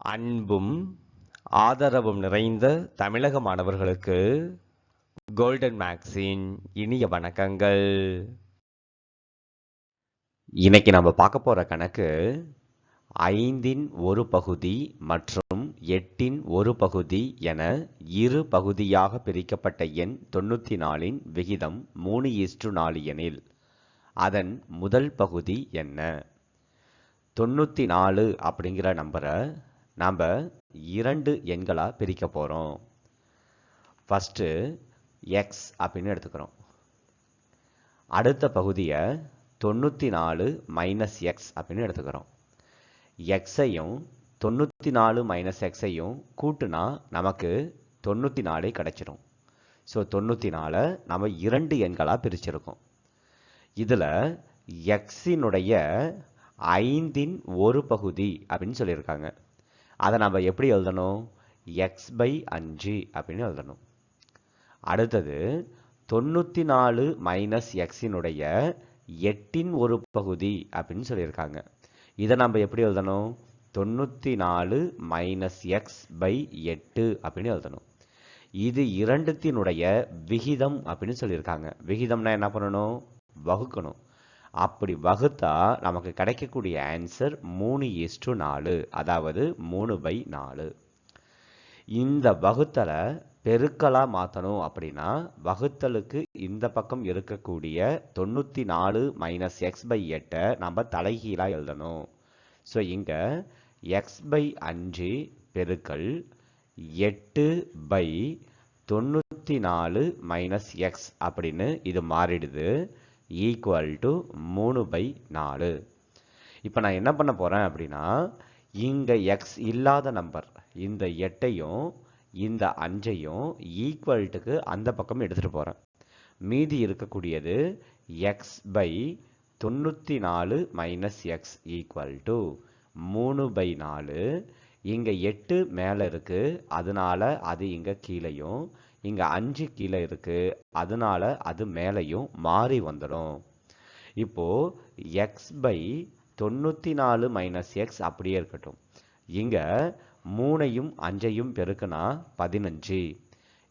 அன்பும் ஆதரவும் நிறைந்த தமிழக மாணவர்களுக்கு கோல்டன் மேக்ஸின் இனிய வணக்கங்கள். இன்னைக்கு நம்ம பார்க்க போற கணக்கு ஐந்தின் ஒரு பகுதி மற்றும் எட்டின் ஒரு பகுதி என இரு பகுதியாக பிரிக்கப்பட்ட எண் தொண்ணூற்றி நாலின் விகிதம் மூணு இஸ்டு நாலு எனில் அதன் முதல் பகுதி என்ன? தொண்ணூற்றி நாலு அப்படிங்கிற நம்பரை நாம் இரண்டு எண்களாக பிரிக்க போகிறோம் ஃபஸ்ட்டு எக்ஸ் அப்படின்னு எடுத்துக்கிறோம். அடுத்த பகுதியை தொண்ணூற்றி நாலு மைனஸ் எக்ஸ் அப்படின்னு எடுத்துக்கிறோம். எக்ஸையும் தொண்ணூற்றி நாலு மைனஸ் எக்ஸையும் கூட்டுனா நமக்கு தொண்ணூற்றி நாலே கிடச்சிரும். ஸோ தொண்ணூற்றி நாலை நம்ம இரண்டு எண்களாக பிரிச்சிருக்கோம். இதில் எக்ஸினுடைய ஐந்தின் ஒரு பகுதி அப்படின்னு சொல்லியிருக்காங்க. அதை நம்ம எப்படி எழுதணும்? எக்ஸ் பை அஞ்சு அப்படின்னு எழுதணும். அடுத்தது தொண்ணூற்றி நாலு மைனஸ் எக்ஸினுடைய எட்டின் ஒரு பகுதி அப்படின்னு சொல்லியிருக்காங்க. இதை நம்ம எப்படி எழுதணும்? தொண்ணூற்றி நாலு மைனஸ் எக்ஸ் பை எட்டு அப்படின்னு எழுதணும். இது இரண்டுத்தினுடைய விகிதம் அப்படின்னு சொல்லியிருக்காங்க. விகிதம்னா என்ன பண்ணணும்? வகுக்கணும். அப்படி வகுத்தா நமக்கு கிடைக்கக்கூடிய ஆன்சர் மூணு எஸ்டு நாலு. அதாவது மூணு பை நாலு. இந்த வகுத்தலை பெருக்கலாக மாற்றணும் அப்படின்னா வகுத்தலுக்கு இந்த பக்கம் இருக்கக்கூடிய தொண்ணூற்றி நாலு மைனஸ் எக்ஸ் பை எட்டை நம்ம தலைகீழாக எழுதணும். ஸோ இங்கே எக்ஸ் பை அஞ்சு பெருக்கல் எட்டு பை தொண்ணூற்றி நாலு மைனஸ் எக்ஸ் அப்படின்னு இது மாறிடுது. ஈக்குவல் டு மூணு பை நாலு. இப்போ நான் என்ன பண்ண போகிறேன் அப்படின்னா இங்கே எக்ஸ் இல்லாத நம்பர் இந்த எட்டையும் இந்த அஞ்சையும் ஈக்குவல்ட்டுக்கு அந்த பக்கம் எடுத்துகிட்டு போகிறேன் மீதி இருக்கக்கூடியது எக்ஸ் பை தொண்ணூற்றி நாலு மைனஸ் எக்ஸ் ஈக்குவல் டு மூணு பை நாலு இங்கே எட்டு மேலே இருக்குது அதனால அது இங்கே கீழேயும். இங்கே அஞ்சு கீழே இருக்குது அதனால அது மேலேயும் மாறி வந்துடும். இப்போது எக்ஸ் பை தொண்ணூற்றி நாலு மைனஸ் எக்ஸ் அப்படியே இருக்கட்டும். இங்கே மூணையும் அஞ்சையும் பெருக்குனா பதினஞ்சு.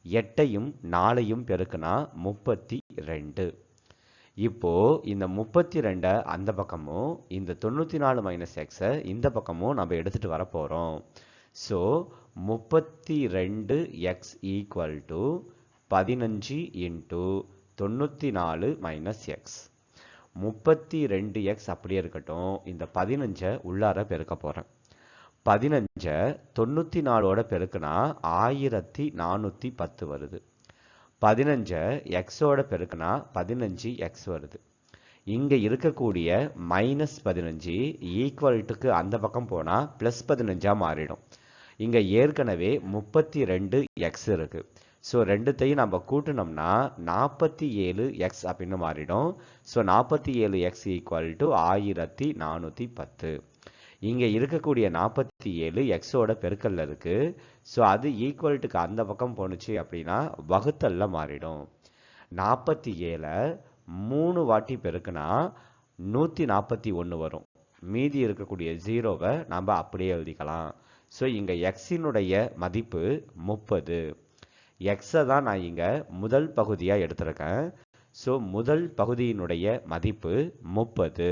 எட்டையும் நாலையும் பெருக்குனா முப்பத்தி ரெண்டு. இப்போ இந்த முப்பத்தி ரெண்டை அந்த பக்கமும் இந்த தொண்ணூற்றி நாலு மைனஸ் எக்ஸை இந்த பக்கமும் நம்ம எடுத்துகிட்டு வர போகிறோம் ஸோ முப்பத்தி ரெண்டு எக்ஸ் ஈக்குவல் டு பதினஞ்சு இன்ட்டு தொண்ணூற்றி நாலு மைனஸ் எக்ஸ் முப்பத்தி ரெண்டு எக்ஸ் அப்படியே இருக்கட்டும். இந்த பதினஞ்சை உள்ளார பெருக்க போகிறேன் பதினஞ்சை தொண்ணூற்றி நாலோட பெருக்குனா ஆயிரத்தி நானூற்றி பத்து வருது. பதினஞ்சை எக்ஸோட பெருக்குனா பதினஞ்சு எக்ஸ் வருது. இங்கே இருக்கக்கூடிய மைனஸ் பதினஞ்சு ஈக்குவல்ட்டுக்கு அந்த பக்கம் போனால் ப்ளஸ் பதினஞ்சாக மாறிடும். இங்கே ஏற்கனவே முப்பத்தி ரெண்டு எக்ஸ் இருக்குது ஸோ ரெண்டுத்தையும் நம்ம கூட்டினோம்னா நாற்பத்தி ஏழு எக்ஸ் அப்படின்னு மாறிடும். ஸோ நாற்பத்தி ஏழு எக்ஸ் ஈக்குவல் டு ஆயிரத்தி நானூற்றி பத்து. இங்கே இருக்கக்கூடிய நாற்பத்தி ஏழு எக்ஸோட பெருக்கல்ல இருக்குது ஸோ அது ஈக்குவல்ட்டுக்கு அந்த பக்கம் போணுச்சு அப்படின்னா வகுத்தல்ல மாறிடும். நாற்பத்தி ஏழை மூணு வாட்டி பெருக்குனா நூற்றி நாற்பத்தி ஒன்று வரும். மீதி இருக்கக்கூடிய ஜீரோவை நம்ம அப்படியே எழுதிக்கலாம். ஸோ இங்கே எக்ஸினுடைய மதிப்பு முப்பது. எக்ஸை தான் நான் இங்கே முதல் பகுதியாக எடுத்திருக்கேன். ஸோ முதல் பகுதியினுடைய மதிப்பு முப்பது.